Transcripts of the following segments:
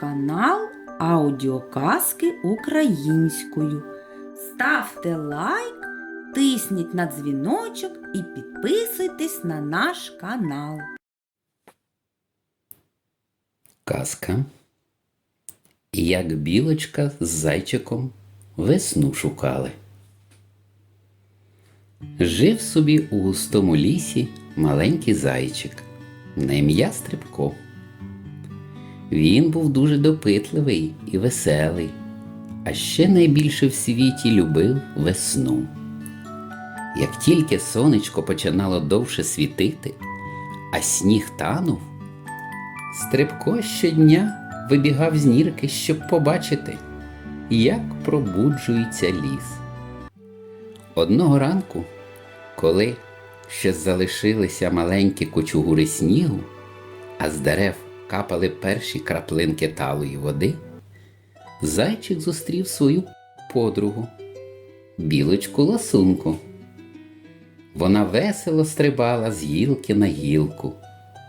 канал Аудіоказки українською. Ставте лайк, тисніть на дзвіночок і підписуйтесь на наш канал. Казка. Як білочка з зайчиком весну шукали. Жив собі у густому лісі маленький зайчик на ім'я Стрибко. Він був дуже допитливий і веселий, а ще найбільше в світі любив весну. Як тільки сонечко починало довше світити, а сніг танув, Стрибко щодня вибігав з нірки, щоб побачити, як пробуджується ліс. Одного ранку, коли ще залишилися маленькі кучугури снігу, а з дерев капали перші краплинки талої води, зайчик зустрів свою подругу, білочку ласунку. Вона весело стрибала з гілки на гілку,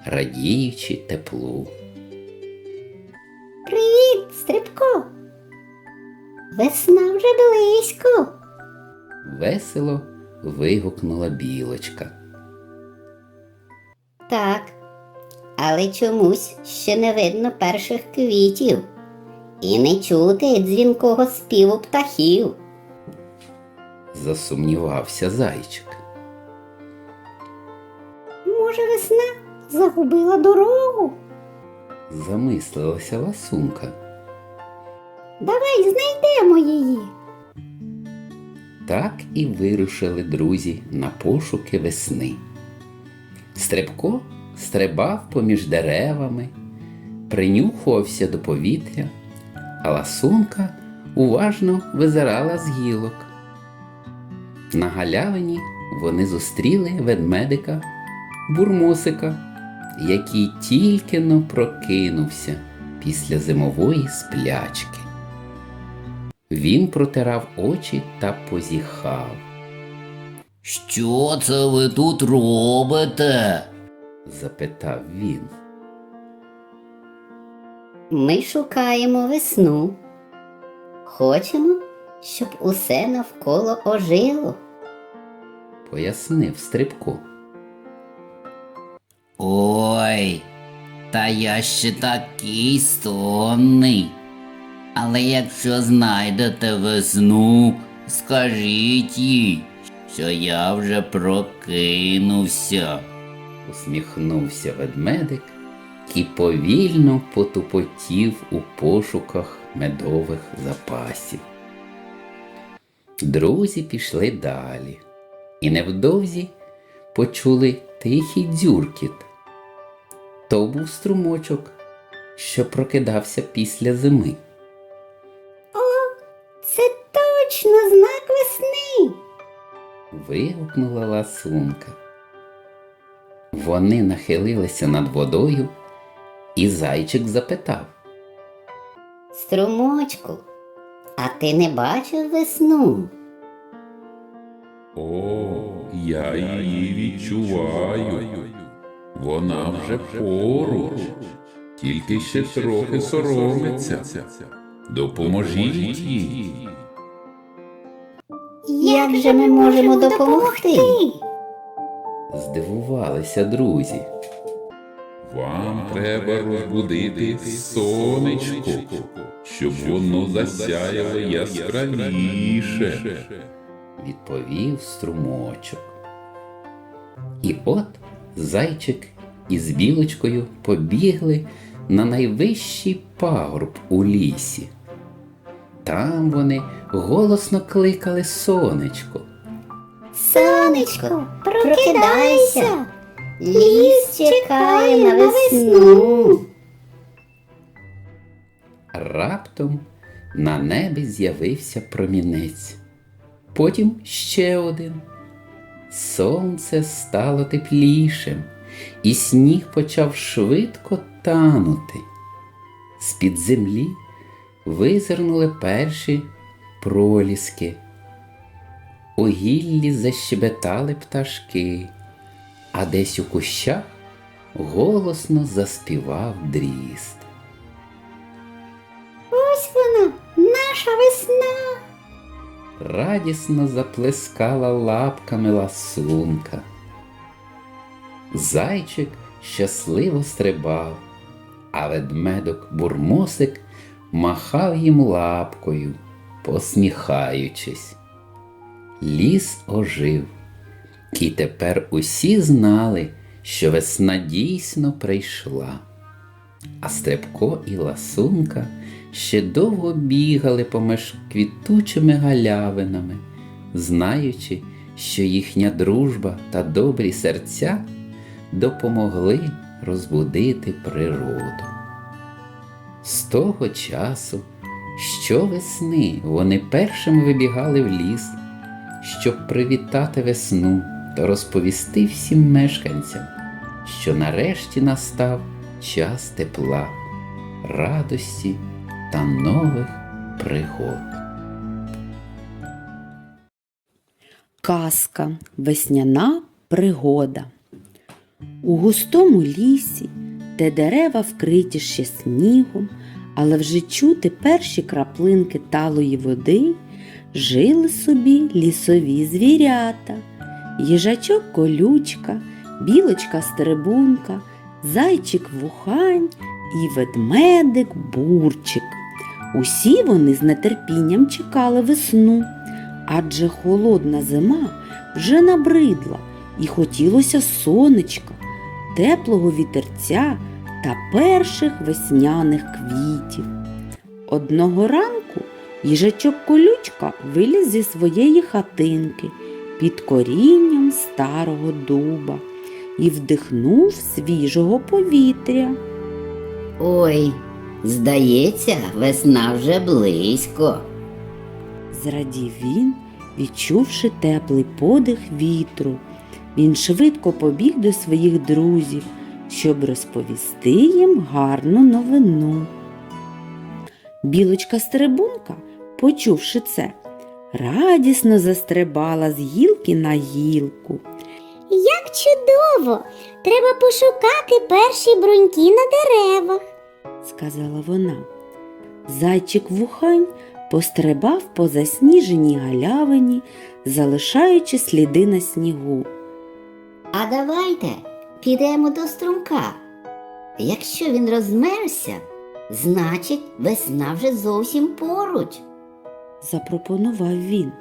радіючи теплу. Привіт, Стрибко. Весна вже близько. Весело вигукнула білочка. Так, але чомусь ще не видно перших квітів і не чути дзвінкого співу птахів. Засумнівався зайчик. Може, весна загубила дорогу? Замислилася ласунка. Давай знайдемо її. Так і вирушили друзі на пошуки весни. Стрибко стрибав поміж деревами, принюхувався до повітря, а ласунка уважно визирала з гілок. На галявині вони зустріли ведмедика бурмосика, який тільки но прокинувся після зимової сплячки. Він протирав очі та позіхав. Що це ви тут робите? Запитав він. Ми шукаємо весну. Хочемо, щоб усе навколо ожило. Пояснив Стрибко. Ой, та я ще такий сонний. Але якщо знайдете весну, скажіть їй, що я вже прокинувся. Усміхнувся ведмедик і повільно потупотів у пошуках медових запасів. Друзі пішли далі, і невдовзі почули тихий дзюркіт. То був струмочок, що прокидався після зими. О, Це точно знак весни. вигукнула ласунка. Вони нахилилися над водою, і зайчик запитав. Струмочку, а ти не бачив весну? О, я її відчуваю. Вона вже поруч, тільки ще трохи соромиться. Допоможіть їй. Як же ми можемо допомогти? Здивувалися друзі. Вам треба розбудити сонечко, щоб воно засяяло яскравіше. відповів струмочок. І от зайчик із білочкою побігли на найвищий пагорб у лісі. Там вони голосно кликали сонечко. Сонечко, прокидайся. Ліс чекає на весну. Раптом на небі з'явився промінець. Потім ще один. Сонце стало теплішим, і сніг почав швидко танути. З-під землі визирнули перші проліски. У гіллі защебетали пташки, а десь у кущах голосно заспівав дріст. Ось вона, наша весна. Радісно заплескала лапками ласунка. Зайчик щасливо стрибав, а ведмедок бурмосик махав їм лапкою, посміхаючись. Ліс ожив, і тепер усі знали, що весна дійсно прийшла. А Стрибко і ласунка ще довго бігали поміж квітучими галявинами, знаючи, що їхня дружба та добрі серця допомогли розбудити природу. З того часу, щовесни вони першими вибігали в ліс, щоб привітати весну та розповісти всім мешканцям, що нарешті настав час тепла, радості та нових пригод. Казка Весняна пригода. У густому лісі, де дерева вкриті ще снігом, але вже чути перші краплинки талої води, жили собі лісові звірята, їжачок колючка, білочка стрибунка, зайчик вухань і ведмедик бурчик. Усі вони з нетерпінням чекали весну, адже холодна зима вже набридла і хотілося сонечка, теплого вітерця та перших весняних квітів. Одного ранку їжачок колючка виліз зі своєї хатинки під корінням старого дуба і вдихнув свіжого повітря. Ой, здається, весна вже близько. Зрадів він, відчувши теплий подих вітру. Він швидко побіг до своїх друзів, щоб розповісти їм гарну новину. Білочка стрибунка, почувши це, радісно застрибала з гілки на гілку. Як чудово! Треба пошукати перші бруньки на деревах. сказала вона. Зайчик вухань пострибав по засніженій галявині, залишаючи сліди на снігу. А давайте підемо до струмка. Якщо він розмерся, значить весна вже зовсім поруч. Запропонував він.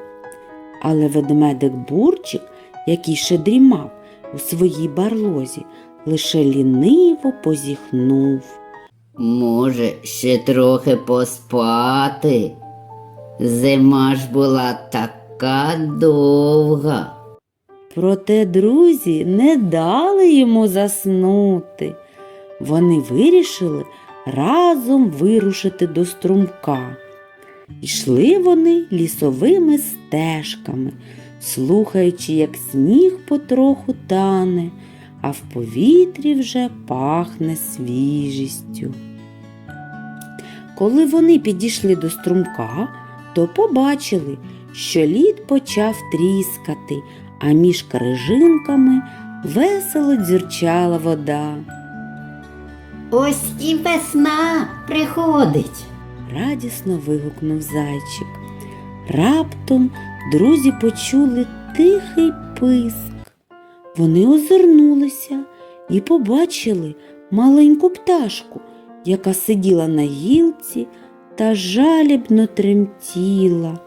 Але ведмедик Бурчик, який ще дрімав у своїй барлозі, лише ліниво позіхнув. Може, ще трохи поспати. Зима ж була така довга. Проте друзі не дали йому заснути. Вони вирішили разом вирушити до струмка. Йшли вони лісовими стежками, слухаючи, як сніг потроху тане, а в повітрі вже пахне свіжістю. Коли вони підійшли до струмка, то побачили, що лід почав тріскати, а між крижинками весело дзюрчала вода. Ось і весна приходить. Радісно вигукнув зайчик. Раптом друзі почули тихий писк. Вони озирнулися і побачили маленьку пташку, яка сиділа на гілці та жалібно тремтіла.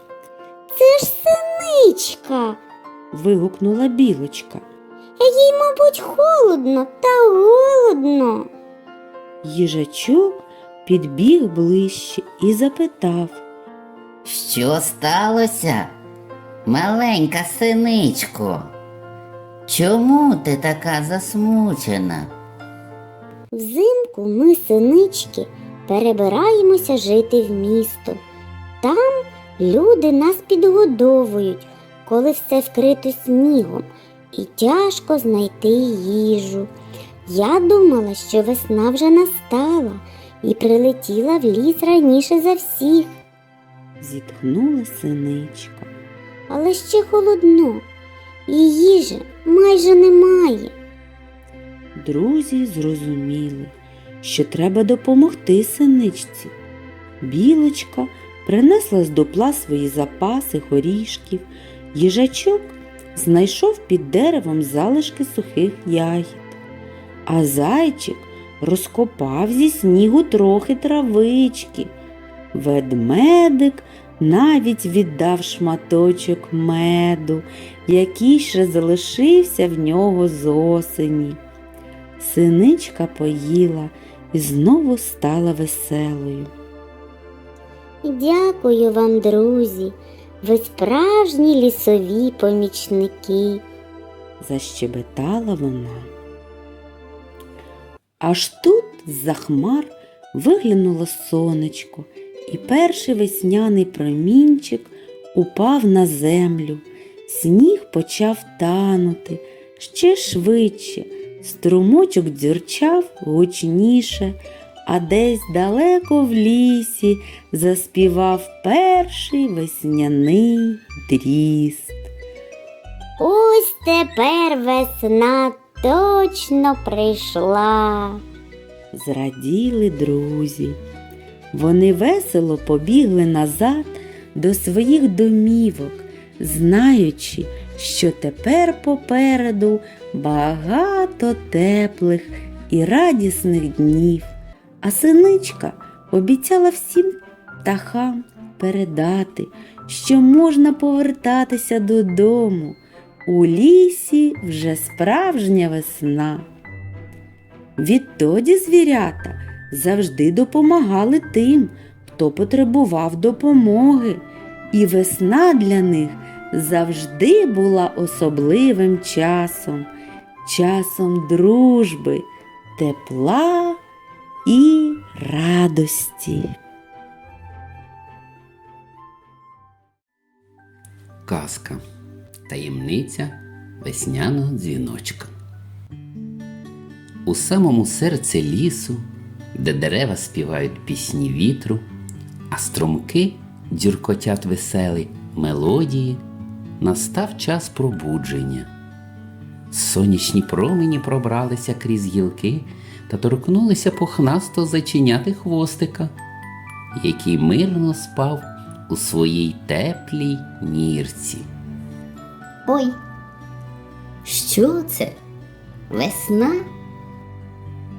Це ж синичка. Вигукнула білочка. Їй, мабуть, холодно та голодно. Їжачок підбіг ближче і запитав. Що сталося? Маленька синичко. Чому ти така засмучена? Взимку ми, синички, перебираємося жити в місто. Там люди нас підгодовують, коли все вкрито снігом, і тяжко знайти їжу. Я думала, що весна вже настала і прилетіла в ліс раніше за всіх, Зітхнула синичка. але ще холодно, і їжі майже немає. Друзі зрозуміли, що треба допомогти синичці. Білочка принесла з дупла свої запаси горішків. Їжачок знайшов під деревом залишки сухих ягід, а зайчик розкопав зі снігу трохи травички. Ведмедик навіть віддав шматочок меду, який ще залишився в нього з осені. Синичка поїла і знову стала веселою. Дякую вам, друзі. Ви справжні лісові помічники. защебетала вона. Аж тут з-за хмар виглянуло сонечко, і перший весняний промінчик упав на землю. Сніг почав танути ще швидше, струмочок дзюрчав гучніше, а десь далеко в лісі заспівав перший весняний дріст. Ось тепер весна точно прийшла. Зраділи друзі. Вони весело побігли назад до своїх домівок, знаючи, що тепер попереду багато теплих і радісних днів. А синичка обіцяла всім птахам передати, що можна повертатися додому. У лісі вже справжня весна. Відтоді звірята завжди допомагали тим, хто потребував допомоги, і весна для них завжди була особливим часом, часом дружби, тепла і радості. Казка. Таємниця весняного дзвіночка. У самому серці лісу, де дерева співають пісні вітру, а струмки дзюркотять веселі мелодії, настав час пробудження. Сонячні промені пробралися крізь гілки та торкнулися пухнасто зачиняти хвостика, який мирно спав у своїй теплій нірці. Ой, що це? Весна?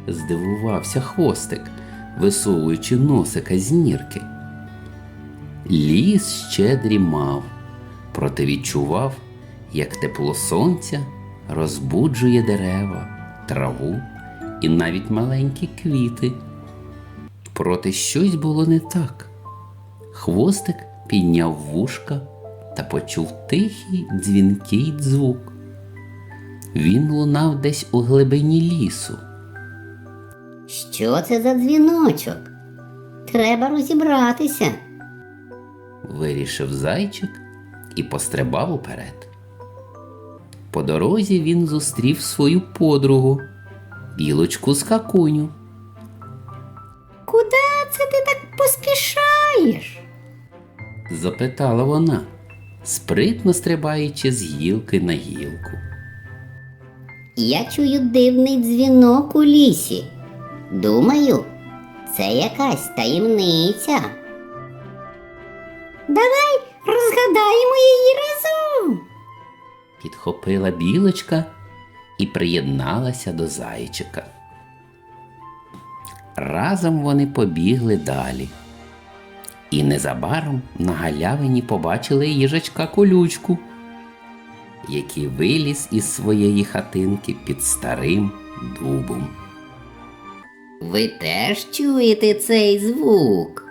Здивувався хвостик, висовуючи носика з нірки. Ліс ще дрімав, проте відчував, як тепло сонця розбуджує дерева, траву і навіть маленькі квіти. Проте щось було не так. Хвостик підняв вушка та почув тихий дзвінкий звук. Він лунав десь у глибині лісу. Що це за дзвіночок? Треба розібратися. вирішив зайчик і пострибав уперед. По дорозі він зустрів свою подругу, білочку скакуню. Куди це ти так поспішаєш? запитала вона, спритно стрибаючи з гілки на гілку. Я чую дивний дзвінок у лісі. Думаю, це якась таємниця. Давай розгадаємо її разом. Підхопила білочка і приєдналася до зайчика. Разом вони побігли далі. І незабаром на галявині побачили їжачка колючку, який виліз із своєї хатинки під старим дубом. Ви теж чуєте цей звук?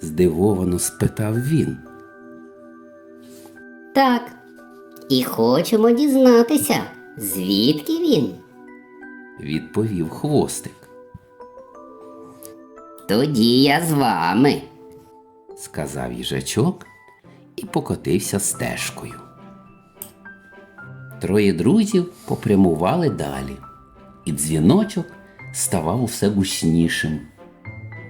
Здивовано спитав він. Так. І хочемо дізнатися, звідки він. Відповів хвостик. Тоді я з вами. сказав їжачок і покотився стежкою. Троє друзів попрямували далі, і дзвіночок ставав усе гучнішим.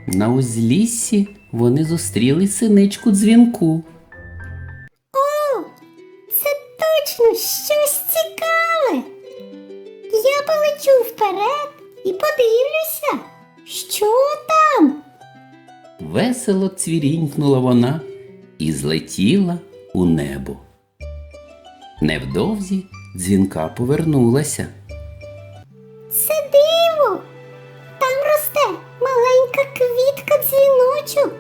На узліссі вони зустріли синичку дзвінку. Весело цвірінькнула вона і злетіла у небо. Невдовзі дзвінка повернулася. Це диво. Там росте маленька квітка дзвіночок,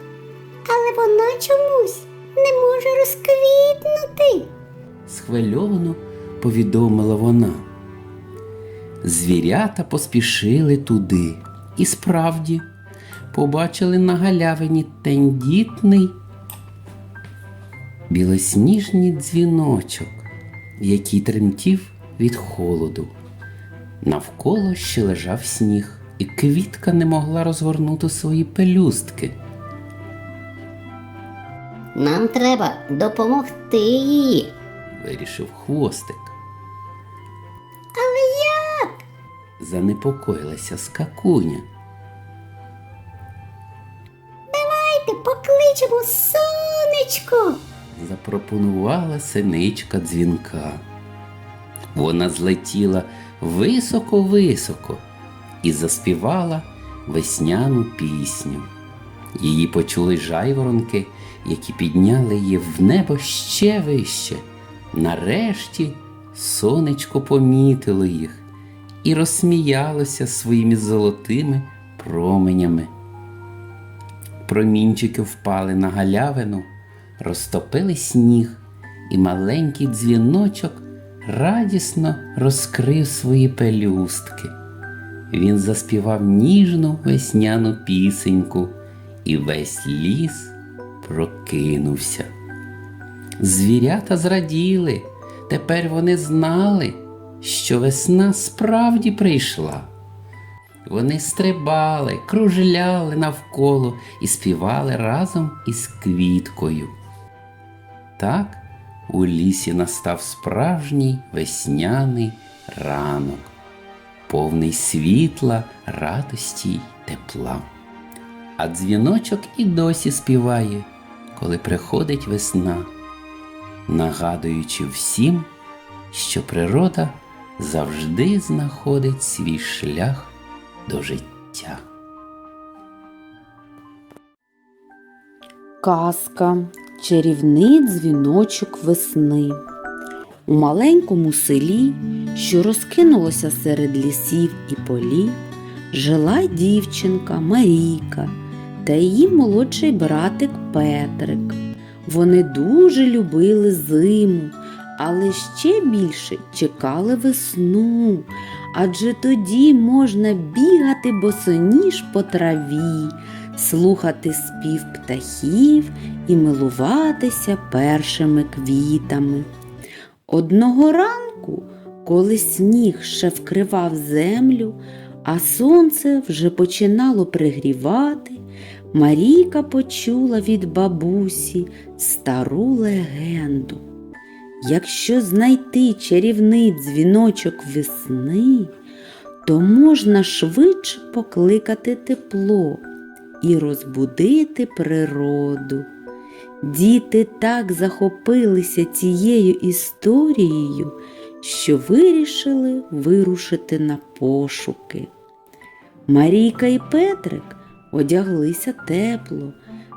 але вона чомусь не може розквітнути. схвильовано повідомила вона. Звірята поспішили туди і справді побачили на галявині тендітний білосніжний дзвіночок, який тремтів від холоду. Навколо ще лежав сніг, і квітка не могла розгорнути свої пелюстки. Нам треба допомогти їй. Вирішив хвостик. Але як? Занепокоїлася скакуня. Запропонувала синичка дзвінка. Вона злетіла високо-високо і заспівала весняну пісню. Її почули жайворонки, які підняли її в небо ще вище. Нарешті сонечко помітило їх і розсміялося своїми золотими променями. Промінчики впали на галявину, розтопили сніг, і маленький дзвіночок радісно розкрив свої пелюстки. Він заспівав ніжну весняну пісеньку, і весь ліс прокинувся. Звірята зраділи, тепер вони знали, що весна справді прийшла. Вони стрибали, кружляли навколо і співали разом із квіткою. Так у лісі настав справжній весняний ранок, повний світла, радості й тепла. А дзвіночок і досі співає, коли приходить весна, нагадуючи всім, що природа завжди знаходить свій шлях до життя. Казка Чарівний дзвіночок весни. У маленькому селі, що розкинулося серед лісів і полів, жила дівчинка Марійка та її молодший братик Петрик. Вони дуже любили зиму, але ще більше чекали весну, адже тоді можна бігати босоніж по траві, слухати спів птахів і милуватися першими квітами. Одного ранку, коли сніг ще вкривав землю, а сонце вже починало пригрівати, Марійка почула від бабусі стару легенду. Якщо знайти чарівний дзвіночок весни, то можна швидше покликати тепло і розбудити природу. Діти так захопилися цією історією, що вирішили вирушити на пошуки. Марійка і Петрик одяглися тепло,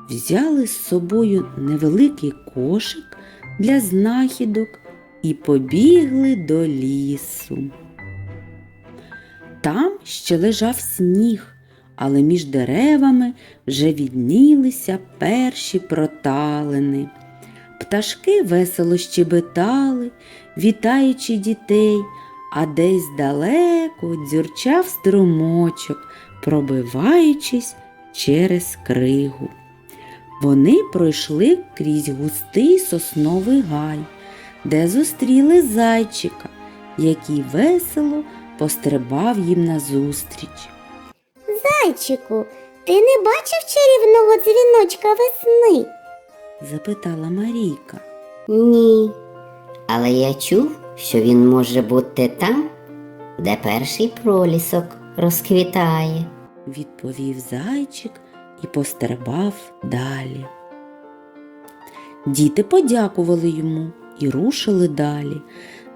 взяли з собою невеликий кошик для знахідок і побігли до лісу. Там ще лежав сніг, але між деревами вже віднілися перші проталини. Пташки весело щебетали, вітаючи дітей, а десь далеко дзюрчав струмочок, пробиваючись через кригу. Вони пройшли крізь густий сосновий гай, де зустріли зайчика, який весело пострибав їм назустріч. Зайчику, ти не бачив чарівного дзвіночка весни? запитала Марійка. Ні. Але я чув, що він може бути там, де перший пролісок розквітає. відповів зайчик і пострибав далі. Діти подякували йому і рушили далі.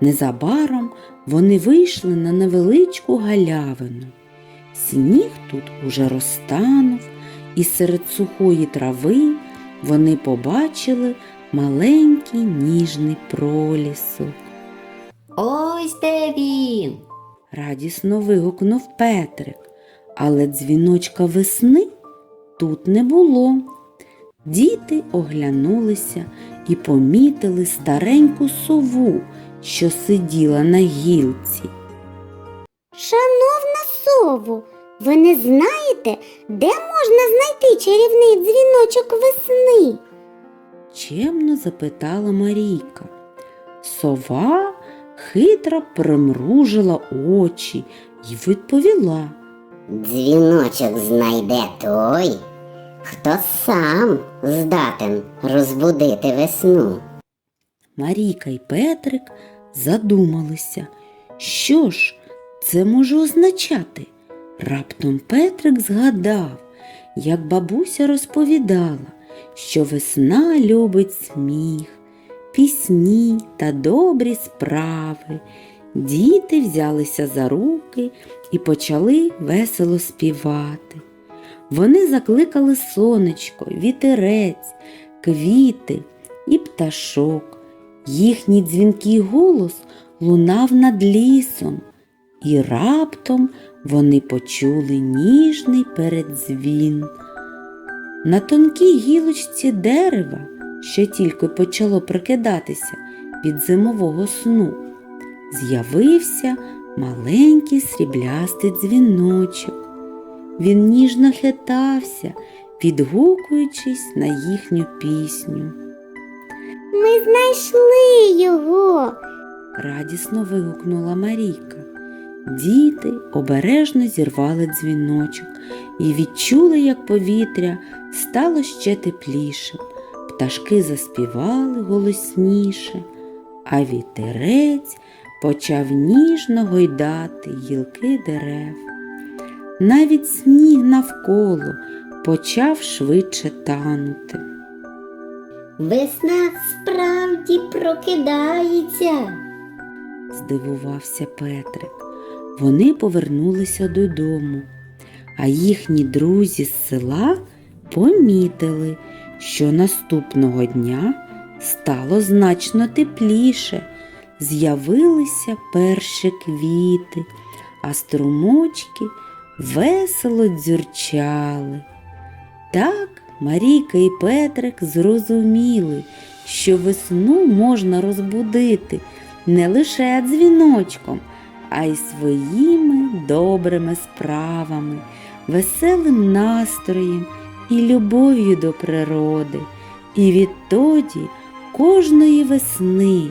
Незабаром вони вийшли на невеличку галявину. Сніг тут уже розтанув, і серед сухої трави вони побачили маленький ніжний пролісок. Ось де він. Радісно вигукнув Петрик, але дзвіночка весни тут не було. Діти оглянулися і помітили стареньку сову, що сиділа на гілці. Шановна сову, ви не знаєте, де можна знайти чарівний дзвіночок весни? Чемно запитала Марійка. Сова хитро примружила очі й відповіла. Дзвіночок знайде той, хто сам здатен розбудити весну. Марійка й Петрик задумалися, що ж це може означати. Раптом Петрик згадав, як бабуся розповідала, що весна любить сміх, пісні та добрі справи. Діти взялися за руки і почали весело співати. Вони закликали сонечко, вітерець, квіти і пташок. Їхній дзвінкий голос лунав над лісом, і раптом вони почули ніжний передзвін. На тонкій гілочці дерева, що тільки почало прокидатися від зимового сну, з'явився маленький сріблястий дзвіночок. Він ніжно хитався, відгукуючись на їхню пісню. Ми знайшли його. радісно вигукнула Марійка. Діти обережно зірвали дзвіночок і відчули, як повітря стало ще теплішим. Пташки заспівали голосніше, а вітерець почав ніжно гойдати гілки дерев. Навіть сніг навколо почав швидше танути. Весна справді прокидається. здивувався Петрик. Вони повернулися додому, а їхні друзі з села помітили, що наступного дня стало значно тепліше. З'явилися перші квіти, а струмочки весело дзюрчали. Так Марійка і Петрик зрозуміли, що весну можна розбудити не лише дзвіночком, а й своїми добрими справами, веселим настроєм і любов'ю до природи. І відтоді кожної весни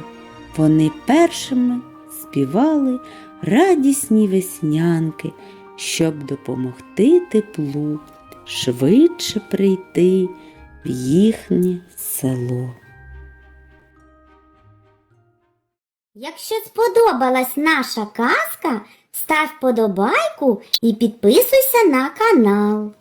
вони першими співали радісні веснянки, щоб допомогти теплу швидше прийти в їхнє село. Якщо сподобалась наша казка, став подобайку і підписуйся на канал.